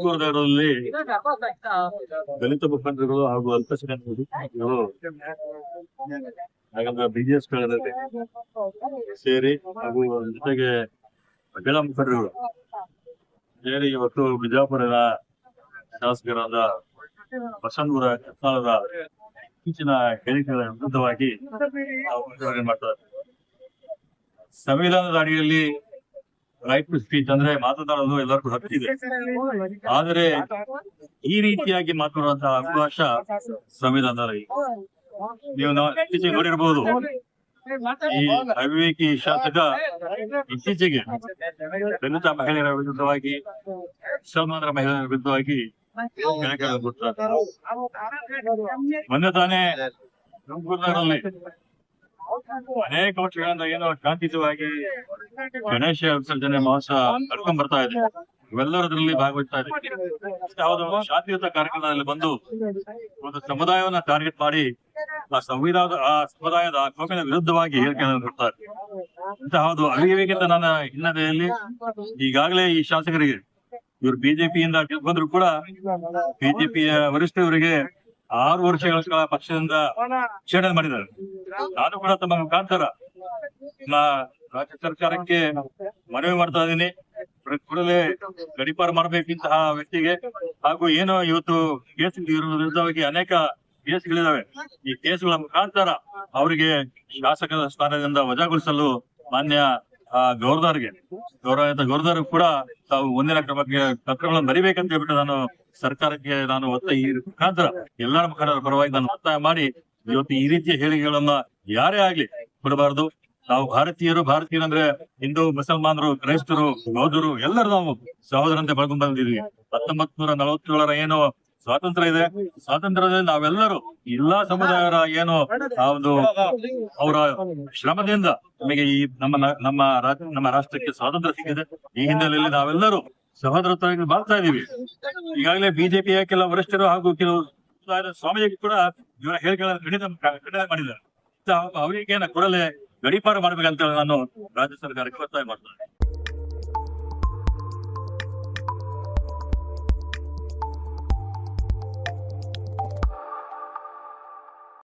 ತುಮಕೂರು ದಲಿತ ಮುಖಂಡರುಗಳು ಹಾಗೂ ಅಲ್ಪಸಂಖ್ಯಾತರು ಹಾಗಂದ್ರೆ ಬಿಜಿಎಸ್ ಸೇರಿ ಹಾಗೂ ಜೊತೆಗೆ ಮಹಿಳಾ ಮುಖಂಡರುಗಳು ಸೇರಿ ಇವತ್ತು ಬಿಜಾಪುರದ ಶಾಸಕರಾದ ಬಸವನಪುರ ಕತ್ತಾಳದ ಇತ್ತೀಚಿನ ಹೇಳಿಕೆಗಳ ವಿರುದ್ಧವಾಗಿ ಮಾಡ್ತಾರೆ ಸಂವಿಧಾನದ ಅಡಿಯಲ್ಲಿ ರೈಟ್ ಟು ಸ್ಪೀಚ್ ಅಂದ್ರೆ ಮಾತನಾಡಲು ಎಲ್ಲರಿಗೂ ಹಕ್ಕಿದೆ ಆದರೆ ಈ ರೀತಿಯಾಗಿ ಮಾತನಾಡುವಂತಹ ಅವಕಾಶ ಸಂವಿಧಾನದಲ್ಲಿ ಇಲ್ಲ. ನೀವು ನಾವು ಇತ್ತೀಚೆಗೆ ನೋಡಿರಬಹುದು ಈ ಅವಿವೇಕಿ ಶಾಸಕ ಇತ್ತೀಚೆಗೆ ದಲಿತ ಮಹಿಳೆಯರ ವಿರುದ್ಧವಾಗಿ ಮುಸಲ್ಮಾನರ ಮಹಿಳೆಯರ ವಿರುದ್ಧವಾಗಿ ಮೊನ್ನೆ ತಾನೇ ಅನೇಕ ವರ್ಷಗಳಿಂದ ಏನೋ ಶಾಂತಿಯುತವಾಗಿ ಗಣೇಶ ವಿಸರ್ಜನೆ ಮಹೋತ್ಸವ ನಡ್ಕೊಂಡ್ ಬರ್ತಾ ಇದೆ. ಇವೆಲ್ಲರದ್ರಲ್ಲಿ ಭಾಗವಹಿಸ್ತಾ ಇದೆ. ಯಾವುದೋ ಒಂದು ಶಾಂತಿಯುತ ಕಾರ್ಯಕ್ರಮದಲ್ಲಿ ಬಂದು ಒಂದು ಸಮುದಾಯವನ್ನ ಟಾರ್ಗೆಟ್ ಮಾಡಿ ಆ ಸಂವಿಧಾನದ, ಆ ಸಮುದಾಯದ ಆ ಕೋಮಿನ ವಿರುದ್ಧವಾಗಿ ಹೇಳಿಕೆಗಳನ್ನು ಕೊಡ್ತಾರೆ. ಒಂದು ಅವಿವೇಕಿಂತ ನನ್ನ ಹಿನ್ನೆಲೆಯಲ್ಲಿ ಈಗಾಗಲೇ ಈ ಶಾಸಕರಿಗೆ ಇವರು ಬಿಜೆಪಿಯಿಂದ ಗೆದ್ದು ಕೂಡ ಬಿಜೆಪಿಯ ವರಿಷ್ಠರಿಗೆ ಆರು ವರ್ಷಗಳ ಕಾಲ ಪಕ್ಷದಿಂದ ಶೇಡನ್ ಮಾಡಿದ್ದಾರೆ. ನಾನು ಕೂಡ ತಮ್ಮ ಮುಖಾಂತರ ರಾಜ್ಯ ಸರ್ಕಾರಕ್ಕೆ ಮನವಿ ಮಾಡ್ತಾ ಇದ್ದೀನಿ. ಕೂಡಲೇ ಗಡಿಪಾರು ಮಾಡಬೇಕಿಂತಹ ವ್ಯಕ್ತಿಗೆ ಹಾಗೂ ಏನೋ ಇವತ್ತು ಕೇಸ್ ವಿರುದ್ಧವಾಗಿ ಅನೇಕ ಕೇಸ್ಗಳಿದಾವೆ. ಈ ಕೇಸ್ಗಳ ಮುಖಾಂತರ ಅವರಿಗೆ ಶಾಸಕರ ಸ್ಥಾನದಿಂದ ವಜಾಗೊಳಿಸಲು ಮಾನ್ಯ ಆ, ಗೌರವ ಗೌರ್ದಾರ್ ಕೂಡ ತಾವು ಮುಂದಿನ ಕ್ರಮಕ್ಕೆ ಪತ್ರಗಳನ್ನು ಬರಿಬೇಕಂತ ಹೇಳ್ಬಿಟ್ಟು ನಾನು ಸರ್ಕಾರಕ್ಕೆ ನಾನು ಒತ್ತ ಈ ಮುಖಾಂತರ ಎಲ್ಲರ ಮುಖಂಡರ ಪರವಾಗಿ ನಾನು ಒತ್ತಾಯ ಮಾಡಿ ಇವತ್ತು ಈ ರೀತಿಯ ಹೇಳಿಕೆಗಳನ್ನ ಯಾರೇ ಆಗ್ಲಿ ಕೊಡಬಾರದು. ನಾವು ಭಾರತೀಯರು ಭಾರತೀಯರು ಅಂದ್ರೆ ಹಿಂದೂ ಮುಸಲ್ಮಾನರು ಕ್ರೈಸ್ತರು ಬೌದ್ಧರು ಎಲ್ಲರೂ ನಾವು ಸಹೋದರಂತೆ ಬೆಳ್ಕೊಂಡ್ ಬಂದಿದ್ವಿ ಹತ್ತೊಂಬತ್ ನೂರ ನಲವತ್ತೇಳರ ಏನು ಸ್ವಾತಂತ್ರ್ಯ ಇದೆ. ಸ್ವಾತಂತ್ರ್ಯದಲ್ಲಿ ನಾವೆಲ್ಲರೂ ಎಲ್ಲಾ ಸಮುದಾಯರ ಏನು ಆ ಒಂದು ಅವರ ಶ್ರಮದಿಂದ ನಮಗೆ ಈ ನಮ್ಮ ನಮ್ಮ ನಮ್ಮ ರಾಷ್ಟ್ರಕ್ಕೆ ಸ್ವಾತಂತ್ರ್ಯ ಸಿಕ್ಕಿದೆ. ಈ ಹಿನ್ನೆಲೆಯಲ್ಲಿ ನಾವೆಲ್ಲರೂ ಸಹೋದರತ್ವವಾಗಿ ಬಾಳ್ತಾ ಇದೀವಿ ಈಗಾಗಲೇ ಬಿಜೆಪಿಯ ಕೆಲ ವರಿಷ್ಠರು ಹಾಗೂ ಕೆಲವು ಸ್ವಾಮೀಜಿ ಕೂಡ ಇವರ ಹೇಳಿಕೆಗಳನ್ನು ಖಂಡಿತ ಖಂಡನೆ ಮಾಡಿದ್ದಾರೆ. ಅವರಿಗೆ ಕೂಡಲೇ ಗಡಿಪಾರು ಮಾಡ್ಬೇಕಂತ ನಾನು ರಾಜ್ಯ ಸರ್ಕಾರಕ್ಕೆ ಒತ್ತಾಯ ಮಾಡ್ತೇನೆ.